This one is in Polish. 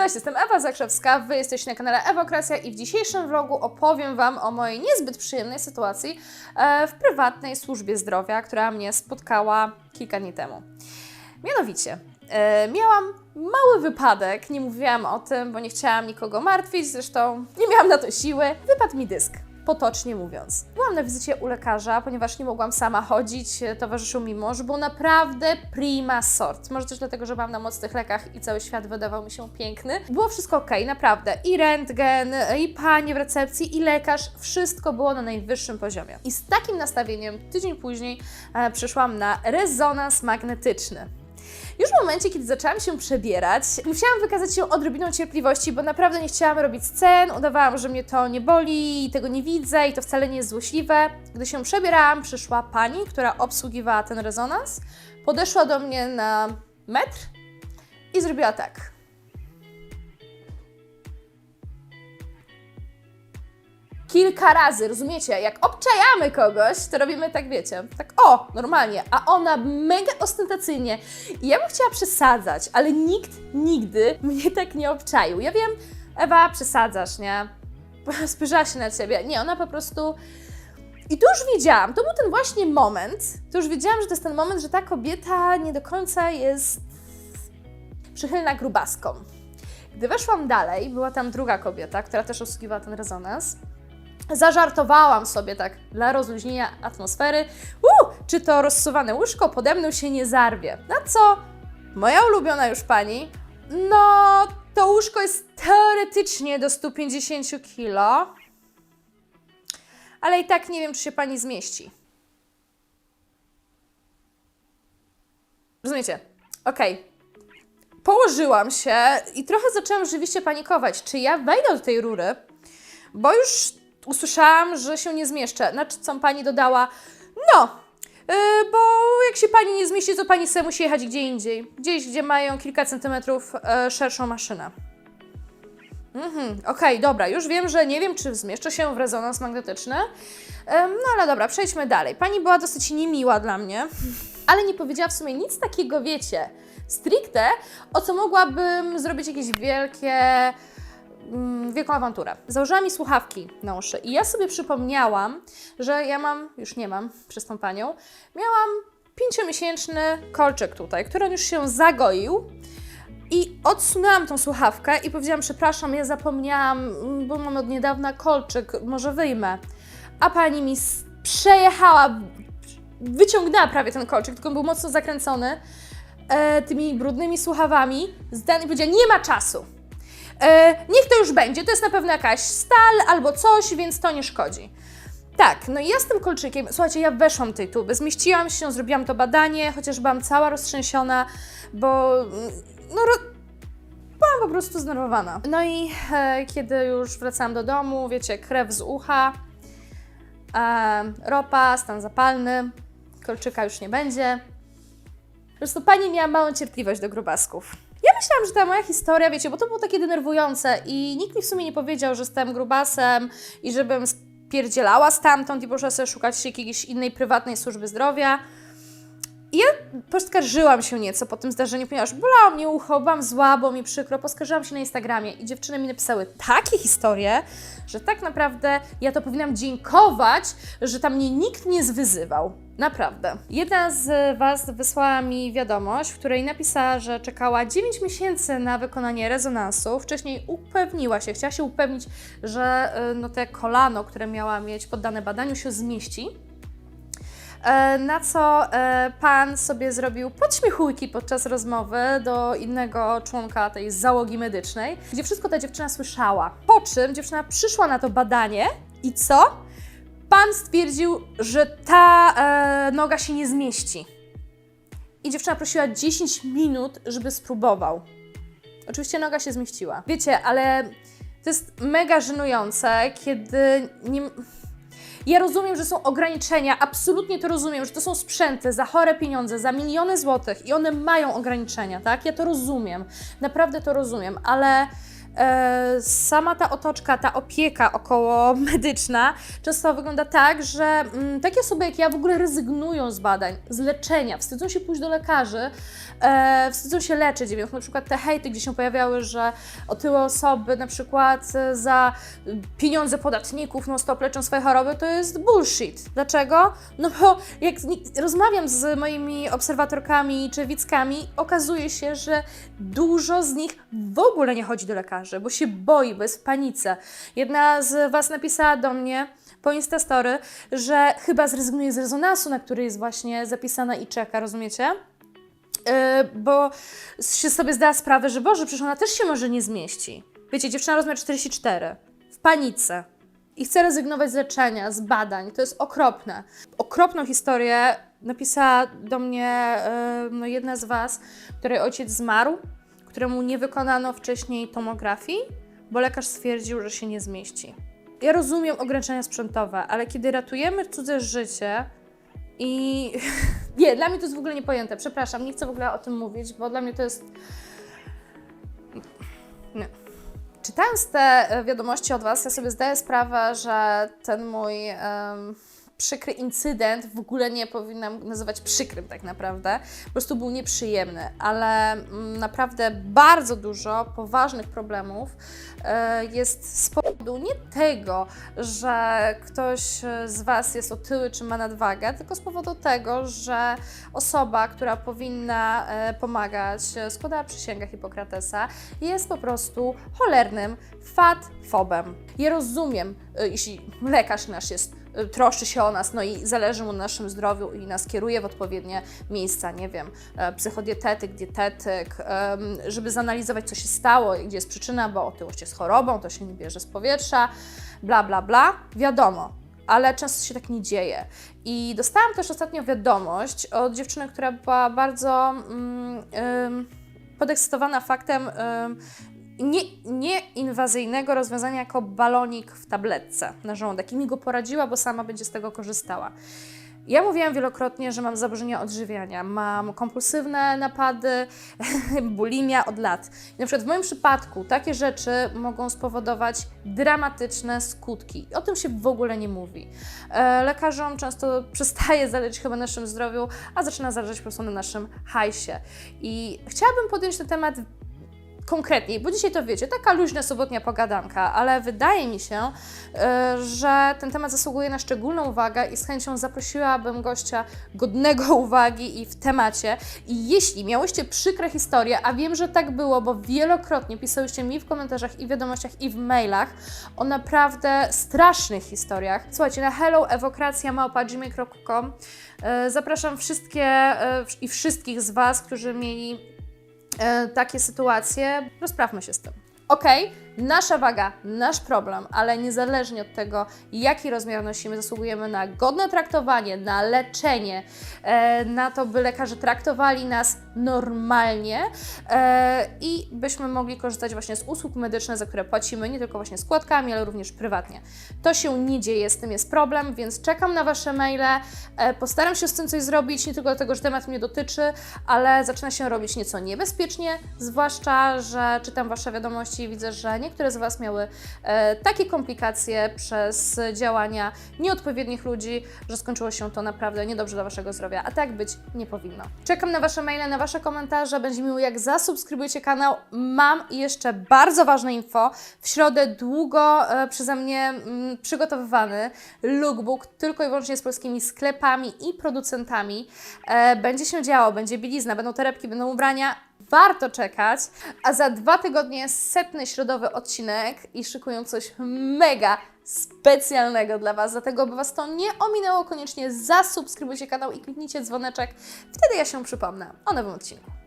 Cześć, jestem Ewa Zakrzewska, Wy jesteście na kanale Ewokracja i w dzisiejszym vlogu opowiem Wam o mojej niezbyt przyjemnej sytuacji e, w prywatnej służbie zdrowia, która mnie spotkała kilka dni temu. Mianowicie, e, miałam mały wypadek, nie mówiłam o tym, bo nie chciałam nikogo martwić, zresztą nie miałam na to siły. Wypadł mi dysk. Potocznie mówiąc. Byłam na wizycie u lekarza, ponieważ nie mogłam sama chodzić, e, towarzyszył mi mąż, był naprawdę prima sort. Może też dlatego, że byłam na mocnych lekach i cały świat wydawał mi się piękny. Było wszystko ok, naprawdę. I rentgen, i panie w recepcji, i lekarz, wszystko było na najwyższym poziomie. I z takim nastawieniem tydzień później e, przyszłam na rezonans magnetyczny. Już w momencie, kiedy zaczęłam się przebierać, musiałam wykazać się odrobiną cierpliwości, bo naprawdę nie chciałam robić scen, udawałam, że mnie to nie boli tego nie widzę i to wcale nie jest złośliwe. Gdy się przebierałam, przyszła pani, która obsługiwała ten rezonans, podeszła do mnie na metr i zrobiła tak. Kilka razy, rozumiecie? Jak obczajamy kogoś, to robimy tak, wiecie, tak o, normalnie, a ona mega ostentacyjnie. I ja bym chciała przesadzać, ale nikt nigdy mnie tak nie obczaił. Ja wiem, Ewa, przesadzasz, nie? Spojrzała się na ciebie. Nie, ona po prostu. I tu już wiedziałam, to był ten właśnie moment, to już wiedziałam, że to jest ten moment, że ta kobieta nie do końca jest przychylna grubaskom. Gdy weszłam dalej, była tam druga kobieta, która też obsługiwała ten rezonans. Zażartowałam sobie tak dla rozluźnienia atmosfery. Uuu, czy to rozsuwane łóżko pode mną się nie zarwie? Na co moja ulubiona już pani, no to łóżko jest teoretycznie do 150 kg, ale i tak nie wiem, czy się pani zmieści. Rozumiecie? Okej. Położyłam się i trochę zaczęłam rzeczywiście panikować. Czy ja wejdę do tej rury? Bo już usłyszałam, że się nie zmieszczę. Na co pani dodała, no, yy, bo jak się pani nie zmieści, to pani sobie musi jechać gdzie indziej. Gdzieś, gdzie mają kilka centymetrów e, szerszą maszynę. Mhm, okej, dobra, już wiem, że nie wiem, czy zmieszczę się w rezonans magnetyczny. No ale dobra, przejdźmy dalej. Pani była dosyć niemiła dla mnie, ale nie powiedziała w sumie nic takiego, wiecie, stricte, o co mogłabym zrobić jakieś wielkie wielką awanturę. Założyła mi słuchawki na uszy i ja sobie przypomniałam, że ja mam, już nie mam przez tą panią, miałam pięciomiesięczny kolczyk tutaj, który on już się zagoił i odsunęłam tą słuchawkę i powiedziałam, przepraszam, ja zapomniałam, mm, bo mam od niedawna kolczyk, może wyjmę. A pani mi przejechała, wyciągnęła prawie ten kolczyk, tylko był mocno zakręcony e, tymi brudnymi słuchawami. Zdan i powiedziała, nie ma czasu. E, niech to już będzie, to jest na pewno jakaś stal albo coś, więc to nie szkodzi. Tak, no i ja z tym kolczykiem, słuchajcie, ja weszłam tej tuby, zmieściłam się, zrobiłam to badanie, chociaż byłam cała roztrzęsiona, bo mm, no, ro... byłam po prostu zdenerwowana. No i e, kiedy już wracałam do domu, wiecie, krew z ucha, e, ropa, stan zapalny, kolczyka już nie będzie. Po prostu pani miała małą cierpliwość do grubasków. Myślałam, że ta moja historia, wiecie, bo to było takie denerwujące i nikt mi w sumie nie powiedział, że jestem grubasem i żebym spierdzielała stamtąd i poszła sobie szukać jakiejś innej prywatnej służby zdrowia. I ja poskarżyłam się nieco po tym zdarzeniu, ponieważ bolało mnie ucho, byłam zła, było mi przykro, poskarżyłam się na Instagramie i dziewczyny mi napisały takie historie, że tak naprawdę ja to powinnam dziękować, że tam mnie nikt nie zwyzywał. Naprawdę. Jedna z Was wysłała mi wiadomość, w której napisała, że czekała 9 miesięcy na wykonanie rezonansu. Wcześniej upewniła się, chciała się upewnić, że y, no, te kolano, które miała mieć poddane badaniu, się zmieści. E, Na co e, pan sobie zrobił podśmiechujki podczas rozmowy do innego członka tej załogi medycznej, gdzie wszystko ta dziewczyna słyszała. Po czym dziewczyna przyszła na to badanie i co? Pan stwierdził, że ta e, noga się nie zmieści. I dziewczyna prosiła 10 minut, żeby spróbował. Oczywiście noga się zmieściła. Wiecie, ale to jest mega żenujące, kiedy nie. Ja rozumiem, że są ograniczenia, absolutnie to rozumiem, że to są sprzęty za chore pieniądze, za miliony złotych i one mają ograniczenia, tak? Ja to rozumiem, naprawdę to rozumiem, ale sama ta otoczka, ta opieka około medyczna często wygląda tak, że mm, takie osoby jak ja w ogóle rezygnują z badań, z leczenia, wstydzą się pójść do lekarzy, e, wstydzą się leczyć, więc na przykład te hejty, gdzie się pojawiały, że otyłe osoby na przykład e, za pieniądze podatników non stop leczą swoje choroby, to jest bullshit. Dlaczego? No bo jak rozmawiam z moimi obserwatorkami czy widzkami, okazuje się, że dużo z nich w ogóle nie chodzi do lekarzy, bo się boi, bo jest w panice. Jedna z Was napisała do mnie po Instastory, że chyba zrezygnuje z rezonansu, na który jest właśnie zapisana i czeka, rozumiecie? Yy, bo się sobie zdała sprawę, że Boże, przecież ona też się może nie zmieści. Wiecie, dziewczyna rozmiar 44, w panice i chce rezygnować z leczenia, z badań. To jest okropne. Okropną historię napisała do mnie yy, no, jedna z Was, której ojciec zmarł, któremu nie wykonano wcześniej tomografii, bo lekarz stwierdził, że się nie zmieści. Ja rozumiem ograniczenia sprzętowe, ale kiedy ratujemy cudze życie i nie, dla mnie to jest w ogóle niepojęte. Przepraszam, nie chcę w ogóle o tym mówić, bo dla mnie to jest. Nie. Czytając te e, wiadomości od Was, ja sobie zdaję sprawę, że ten mój em, przykry incydent w ogóle nie powinnam nazywać przykrym tak naprawdę. Po prostu był nieprzyjemny, ale mm, naprawdę bardzo dużo poważnych problemów e, jest z powodu nie tego, że ktoś z Was jest otyły czy ma nadwagę, tylko z powodu tego, że osoba, która powinna e, pomagać, składała przysięgę Hipokratesa, jest po prostu cholernym fatfobem. Ja rozumiem, e, jeśli lekarz nasz jest troszczy się o nas, no i zależy mu na naszym zdrowiu i nas kieruje w odpowiednie miejsca, nie wiem, e, psychodietetyk, dietetyk, żeby zanalizować, co się stało, gdzie jest przyczyna, bo otyłość jest chorobą, to się nie bierze z powietrza, bla, bla, bla. Wiadomo, ale często się tak nie dzieje. I dostałam też ostatnio wiadomość od dziewczyny, która była bardzo mm, podekscytowana faktem nie, nieinwazyjnego rozwiązania jako balonik w tabletce na żołądek i mi go poradziła, bo sama będzie z tego korzystała. Ja mówiłam wielokrotnie, że mam zaburzenia odżywiania, mam kompulsywne napady, bulimia od lat. I na przykład w moim przypadku takie rzeczy mogą spowodować dramatyczne skutki. O tym się w ogóle nie mówi. E, lekarzom często przestaje zależeć chyba na naszym zdrowiu, a zaczyna zależeć po prostu na naszym hajsie. I chciałabym podjąć ten temat konkretniej, bo dzisiaj to wiecie, taka luźna sobotnia pogadanka, ale wydaje mi się, e, że ten temat zasługuje na szczególną uwagę i z chęcią zaprosiłabym gościa godnego uwagi i w temacie. I jeśli miałyście przykre historie, a wiem, że tak było, bo wielokrotnie pisałyście mi w komentarzach i wiadomościach i w mailach o naprawdę strasznych historiach, słuchajcie, na helloewokracja.gmail.com e, zapraszam wszystkie e, i wszystkich z Was, którzy mieli takie sytuacje, rozprawmy się z tym. Okej, nasza waga, nasz problem, ale niezależnie od tego, jaki rozmiar nosimy, zasługujemy na godne traktowanie, na leczenie, e, na to, by lekarze traktowali nas normalnie e, i byśmy mogli korzystać właśnie z usług medycznych, za które płacimy, nie tylko właśnie składkami, ale również prywatnie. To się nie dzieje, z tym jest problem, więc czekam na Wasze maile. E, postaram się z tym coś zrobić, nie tylko dlatego, że temat mnie dotyczy, ale zaczyna się robić nieco niebezpiecznie, zwłaszcza, że czytam Wasze wiadomości i widzę, że niektóre z Was miały e, takie komplikacje przez działania nieodpowiednich ludzi, że skończyło się to naprawdę niedobrze dla Waszego zdrowia, a tak być nie powinno. Czekam na Wasze maile, na Wasze komentarze, będzie miło jak zasubskrybujecie kanał. Mam jeszcze bardzo ważne info. W środę długo e, przeze mnie mm, przygotowywany lookbook tylko i wyłącznie z polskimi sklepami i producentami. E, będzie się działo, będzie bielizna, będą torebki, będą ubrania. Warto czekać, a za dwa tygodnie setny środowy odcinek i szykują coś mega specjalnego dla Was. Dlatego, by Was to nie ominęło, koniecznie zasubskrybujcie kanał i kliknijcie dzwoneczek. Wtedy ja się przypomnę o nowym odcinku.